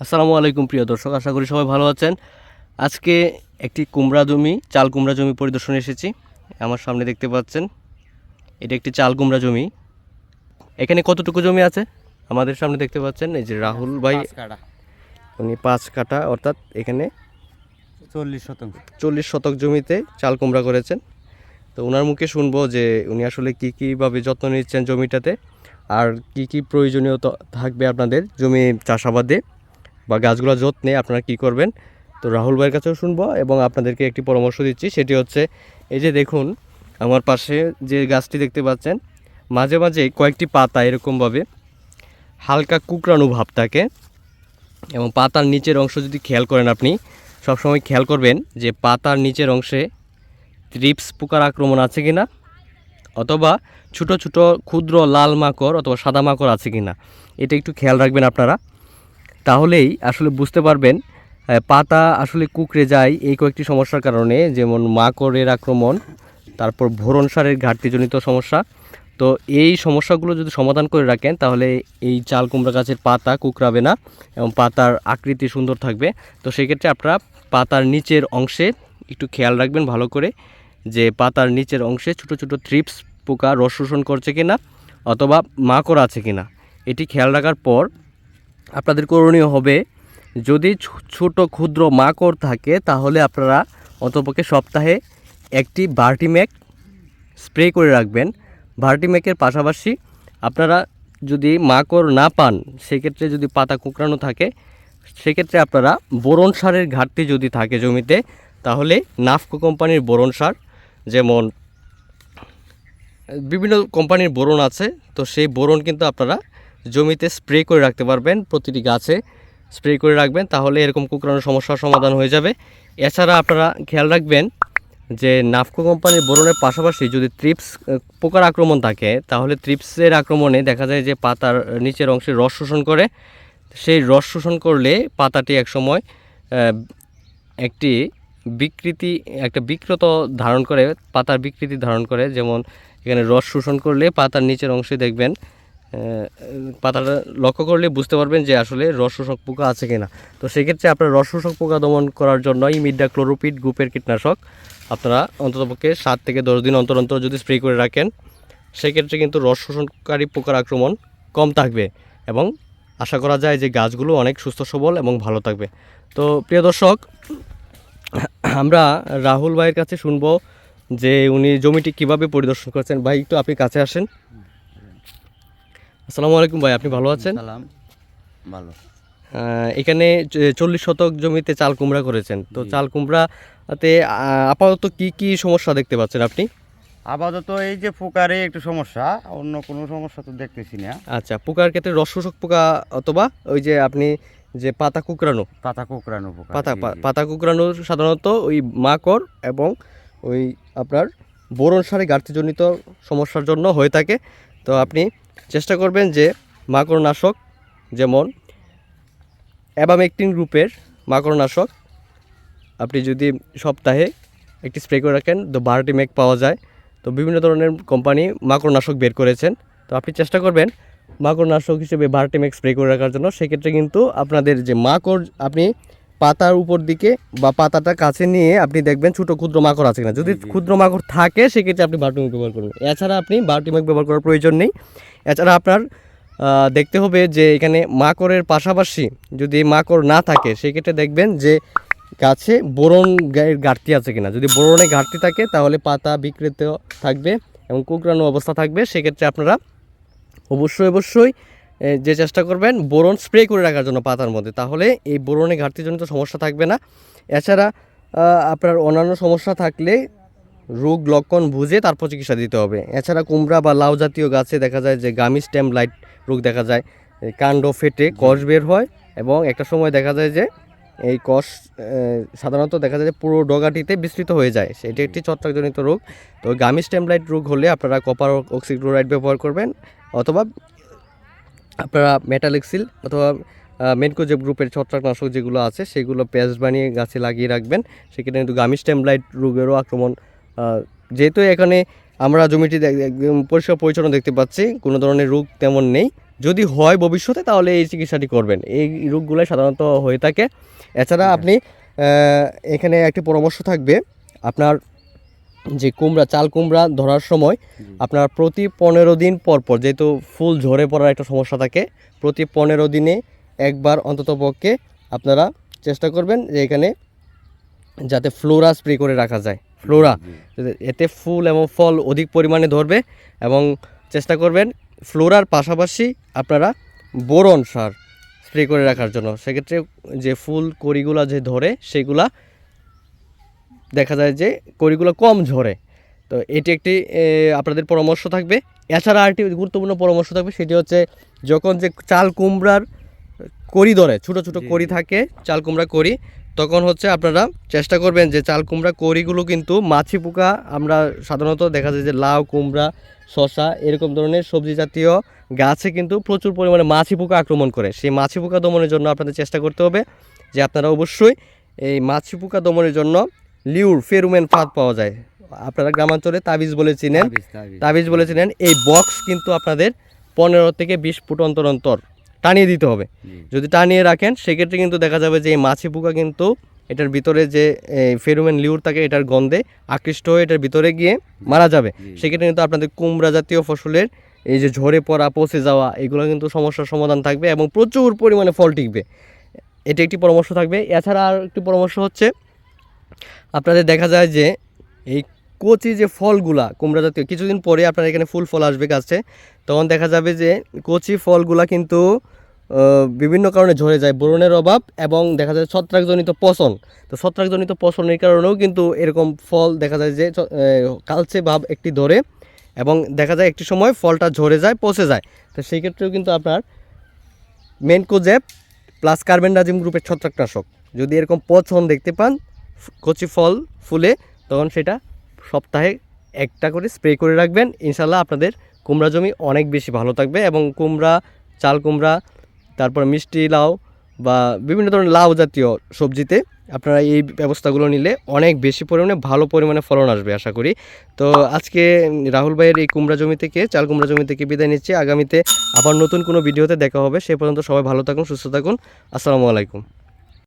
আসসালামু আলাইকুম প্রিয় দর্শক আশা করি সবাই ভালো আছেন। আজকে একটি কুমড়া জমি চাল কুমড়া জমি পরিদর্শনে এসেছি। আমার সামনে দেখতে পাচ্ছেন এটা একটি চাল কুমড়া জমি। এখানে কতটুকু জমি আছে? আমাদের সামনে দেখতে পাচ্ছেন এই যে রাহুল ভাই উনি পাঁচ কাঠা অর্থাৎ এখানে চল্লিশ শতাংশ চল্লিশ শতক জমিতে চাল কুমড়া করেছেন। তো ওনার মুখে শুনব যে উনি আসলে কী কীভাবে যত্ন নিচ্ছেন জমিটাতে আর কি কি প্রয়োজনীয়তা থাকবে আপনাদের জমি চাষাবাদে। বা গাছগুলোর যত্নে আপনারা কি করবেন? তো রাহুল ভাইয়ের কাছেও শুনব এবং আপনাদেরকে একটি পরামর্শ দিচ্ছি। সেটি হচ্ছে, এই যে দেখুন, আমার পাশে যে গাছটি দেখতে পাচ্ছেন, মাঝে মাঝে কয়েকটি পাতা এরকমভাবে হালকা কুকরানো ভাব থাকে এবং পাতার নিচের অংশ যদি খেয়াল করেন আপনি, সবসময় খেয়াল করবেন যে পাতার নিচের অংশে ত্রিপস পোকার আক্রমণ আছে কি না অথবা ছোট ছোট ক্ষুদ্র লাল মাকড় অথবা সাদা মাকড় আছে কি না এটা একটু খেয়াল রাখবেন আপনারা। তাহলেই আসলে বুঝতে পারবেন পাতা আসলে কুকড়ে যায় এই কয়েকটি সমস্যার কারণে, যেমন মাকড়ের আক্রমণ, তারপর ভরণ সারের ঘাটতিজনিত সমস্যা। তো এই সমস্যাগুলো যদি সমাধান করে রাখেন, তাহলে এই চাল কুমড়া গাছের পাতা কুকড়াবে না এবং পাতার আকৃতি সুন্দর থাকবে। তো সেক্ষেত্রে আপনারা পাতার নিচের অংশে একটু খেয়াল রাখবেন ভালো করে, যে পাতার নিচের অংশে ছোট ছোট ট্রিপস পোকা রস শোষণ করছে কিনা অথবা মাকড় আছে কিনা। এটি খেয়াল রাখার পর আপনাদের করণীয় হবে, যদি ছোট ক্ষুদ্র মাকড় থাকে, তাহলে আপনারা অন্তপক্ষে সপ্তাহে একটি বার্টিম্যাক স্প্রে করে রাখবেন। ভার্টিম্যাকের পাশাপাশি আপনারা যদি মাকড় না পান, সেক্ষেত্রে যদি পাতা কুঁকড়ানো থাকে, সেক্ষেত্রে আপনারা বোরন সারের ঘাটতি যদি থাকে জমিতে, তাহলে নাফকো কোম্পানির বোরন সার, যেমন, বিভিন্ন কোম্পানির বোরন আছে, তো সেই বোরন কিন্তু আপনারা জমিতে স্প্রে করে রাখতে পারবেন প্রতিটি গাছে। স্প্রে করে রাখবেন, তাহলে এরকম কুকরানোর সমস্যার সমাধান হয়ে যাবে। এছাড়া আপনারা খেয়াল রাখবেন যে নাফকো কোম্পানির বোরনের পাশাপাশি যদি ত্রিপস পোকার আক্রমণ থাকে, তাহলে ত্রিপসের আক্রমণে দেখা যায় যে পাতার নিচের অংশে রস শোষণ করে। সেই রস শোষণ করলে পাতাটি একসময় একটি বিকৃতি, একটা বিকৃত ধারণ করে, পাতার বিকৃতি ধারণ করে। যেমন এখানে রস শোষণ করলে পাতার নিচের অংশে দেখবেন পাতাটা লক্ষ্য করলে বুঝতে পারবেন যে আসলে রস শোষক পোকা আছে কিনা। তো সেক্ষেত্রে আপনার রস শোষক পোকা দমন করার জন্য ইমিডা ক্লোরোপিড গ্রুপের কীটনাশক আপনারা অন্ততপক্ষে সাত থেকে দশ দিন অন্তর অন্তর যদি স্প্রে করে রাখেন, সেক্ষেত্রে কিন্তু রস শোষণকারী পোকার আক্রমণ কম থাকবে এবং আশা করা যায় যে গাছগুলো অনেক সুস্থ, সবল এবং ভালো থাকবে। তো প্রিয় দর্শক, আমরা রাহুল ভাইয়ের কাছে শুনব যে উনি জমিটি কীভাবে পরিদর্শন করছেন। ভাই, একটু আপনি কাছে আসেন। আসসালামু আলাইকুম ভাই আপনি ভালো আছেন? সালাম ভালো। এখানে চল্লিশ শতক জমিতে চাল কুমড়া করেছেন। তো চাল কুমড়াতে আপাতত কি কি সমস্যা দেখতে পাচ্ছেন আপনি? আপাতত এই যে পোকারে একটু সমস্যা অন্য কোনো সমস্যা তো দেখতেছি না। আচ্ছা পোকার ক্ষেত্রে রস শোষক পোকা অথবা ওই যে আপনি যে পাতা কুকরানো পাতা কোকড়ানো পোকা পাতা। পাতা কুকরানো সাধারণত ওই মাকড় এবং ওই আপনার বোরন সারে ঘাটতিজনিত সমস্যার জন্য হয়ে থাকে। তো আপনি চেষ্টা করবেন যে মাকড়নাশক যেমন অ্যাবামেকটিন গ্রুপের মাকড় নাশক আপনি যদি সপ্তাহে একটি স্প্রে করে রাখেন তো বারোটি মেক পাওয়া যায়। তো বিভিন্ন ধরনের কোম্পানি মাকড়নাশক বের করেছেন। তো আপনি চেষ্টা করবেন মাকড়নাশক হিসেবে বারোটি মেক স্প্রে করে রাখার জন্য। সেক্ষেত্রে কিন্তু আপনাদের যে মাকড় আপনি পাতার উপর দিকে বা পাতাটা কাছে নিয়ে আপনি দেখবেন ছোটো ক্ষুদ্র মাকড় আছে কিনা। যদি। ক্ষুদ্র মাকড় থাকে সেক্ষেত্রে আপনি বারোটিমেক ব্যবহার করবেন। এছাড়া আপনি বারোটিমেক ব্যবহার করার প্রয়োজন নেই। এছাড়া আপনার দেখতে হবে যে এখানে মাকড়ের পাশাপাশি যদি মাকড় না থাকে, সেক্ষেত্রে দেখবেন যে গাছে বোরন ঘাটতি আছে কিনা। যদি বোরনে ঘাটতি থাকে, তাহলে পাতা বিকৃত থাকবে এবং কুকরানো অবস্থা থাকবে। সেক্ষেত্রে আপনারা অবশ্যই অবশ্যই যে চেষ্টা করবেন বোরন স্প্রে করে রাখার জন্য পাতার মধ্যে। তাহলে এই বোরনে ঘাটতিজনিত সমস্যা থাকবে না। এছাড়া আপনার অন্যান্য সমস্যা থাকলে রোগ লক্ষণ বুঝে তারপর চিকিৎসা দিতে হবে। এছাড়া কুমড়া বা লাউ জাতীয় গাছে দেখা যায় যে গামি স্টেম লাইট রোগ দেখা যায়। কাণ্ড ফেটে কষ বের হয় এবং একটা সময় দেখা যায় যে এই কষ সাধারণত দেখা যায় যে পুরো ডগাটিতে বিস্তৃত হয়ে যায়। সেটি একটি ছত্রাকজনিত রোগ। তো গামি স্টেম লাইট রোগ হলে আপনারা কপার অক্সিক্লোরাইড ব্যবহার করবেন অথবা আপনারা মেটালেক্সিল অথবা মেনকোজেব গ্রুপের ছত্রাকনাশক যেগুলো আছে, সেগুলো পেস্ট বানিয়ে গাছে লাগিয়ে রাখবেন। সেক্ষেত্রে কিন্তু গামি স্টেম লাইট রোগেরও আক্রমণ যেহেতু এখানে আমরা জমিটি দেখ- একদম পরিষ্কার পরিচ্ছন্ন দেখতে পাচ্ছি কোনো ধরনের রোগ তেমন নেই। যদি হয় ভবিষ্যতে তাহলে এই চিকিৎসাটি করবেন। এই রোগগুলো সাধারণত হয়ে থাকে। এছাড়া আপনি এখানে একটি পরামর্শ থাকবে। আপনার যে কুমড়া চাল কুমড়া ধরার সময় আপনার প্রতি পনেরো দিন পর পর যেহেতু ফুল ঝরে পড়ার একটা সমস্যা থাকে প্রতি পনেরো দিনে একবার অন্তত পক্ষে আপনারা চেষ্টা করবেন যে এখানে যাতে ফ্লোরা স্প্রে করে রাখা যায়। ফ্লোরা। এতে ফুল এবং ফল অধিক পরিমাণে ধরবে এবং চেষ্টা করবেন ফ্লোরার পাশাপাশি আপনারা বোরন সার স্প্রে করে রাখার জন্য। সেক্ষেত্রে যে ফুল কড়িগুলা যে ধরে সেগুলা দেখা যায় যে কড়িগুলো কম ঝরে। তো এটি একটি আপনাদের পরামর্শ থাকবে। এছাড়া আরেকটি গুরুত্বপূর্ণ পরামর্শ থাকবে সেটি হচ্ছে যখন যে চাল কুমড়ার কড়ি ধরে ছোটো ছোটো কড়ি থাকে চাল কুমড়া কড়ি তখন হচ্ছে আপনারা চেষ্টা করবেন যে চাল কুমড়া কড়িগুলো কিন্তু মাছি পোকা আমরা সাধারণত দেখা যায় যে লাউ কুমড়া শশা এরকম ধরনের সবজি জাতীয় গাছে কিন্তু প্রচুর পরিমাণে মাছি পোকা আক্রমণ করে। সেই মাছি পোকা দমনের জন্য আপনাদের চেষ্টা করতে হবে যে আপনারা অবশ্যই এই মাছি পোকা দমনের জন্য লিউর ফেরুমেন ফাঁদ পাওয়া যায়। আপনারা গ্রামাঞ্চলে তাবিজ বলে চিনেন। তাবিজ। তাবিজ। বলেছিলেন এই বক্স কিন্তু আপনাদের পনেরো থেকে বিশ ফুট অন্তর অন্তর। টানিয়ে দিতে হবে। যদি টানিয়ে রাখেন সেক্ষেত্রে কিন্তু দেখা যাবে যে এই মাছি পোকা কিন্তু এটার ভিতরে যে ফেরোমেন লিউর থাকে এটার গন্ধে আকৃষ্ট হয়ে এটার ভিতরে গিয়ে মারা যাবে। সেক্ষেত্রে কিন্তু আপনাদের কুমড়া জাতীয় ফসলের এই যে ঝরে পড়া পচে যাওয়া এগুলো কিন্তু সমস্যার সমাধান থাকবে এবং প্রচুর পরিমাণে ফল টিকবে। এটি একটি পরামর্শ থাকবে। এছাড়া আর একটি পরামর্শ হচ্ছে আপনাদের দেখা যায় যে এই কচি যে ফলগুলা, কুমড়া জাতীয়, কিছুদিন পরে আপনার এখানে ফুল ফল আসবে গাছে, তখন দেখা যাবে যে কচি ফলগুলা কিন্তু বিভিন্ন কারণে ঝরে যায়, বোরনের অভাব এবং দেখা যায় ছত্রাকজনিত পচন। তো ছত্রাকজনিত পচনের কারণেও কিন্তু এরকম ফল দেখা যায় যে কালচে ভাব একটি ধরে এবং দেখা যায় একটি সময় ফলটা ঝরে যায়, পচে যায়। তো সেই ক্ষেত্রেও কিন্তু আপনার মেনকোজেব প্লাস কার্বেন্ডাজিম গ্রুপের ছত্রাকনাশক। যদি এরকম পচন দেখতে পান কচি ফল ফুলে, তখন সেটা সপ্তাহে একটা করে স্প্রে করে রাখবেন। ইনশাল্লাহ আপনাদের কুমড়া জমি অনেক বেশি ভালো থাকবে এবং কুমড়া, চাল কুমড়া, তারপর মিষ্টি লাউ বা বিভিন্ন ধরনের লাউ জাতীয় সবজিতে আপনারা এই ব্যবস্থাগুলো নিলে অনেক বেশি পরিমাণে ভালো পরিমাণে ফলন আসবে আশা করি। তো আজকে রাহুল ভাইয়ের এই কুমড়া জমি থেকে, চাল কুমড়া জমি থেকে বিদায় নিচ্ছি। আগামীতে আবার নতুন কোনো ভিডিওতে দেখা হবে। সে পর্যন্ত সবাই ভালো থাকুন, সুস্থ থাকুন। আসসালামু আলাইকুম।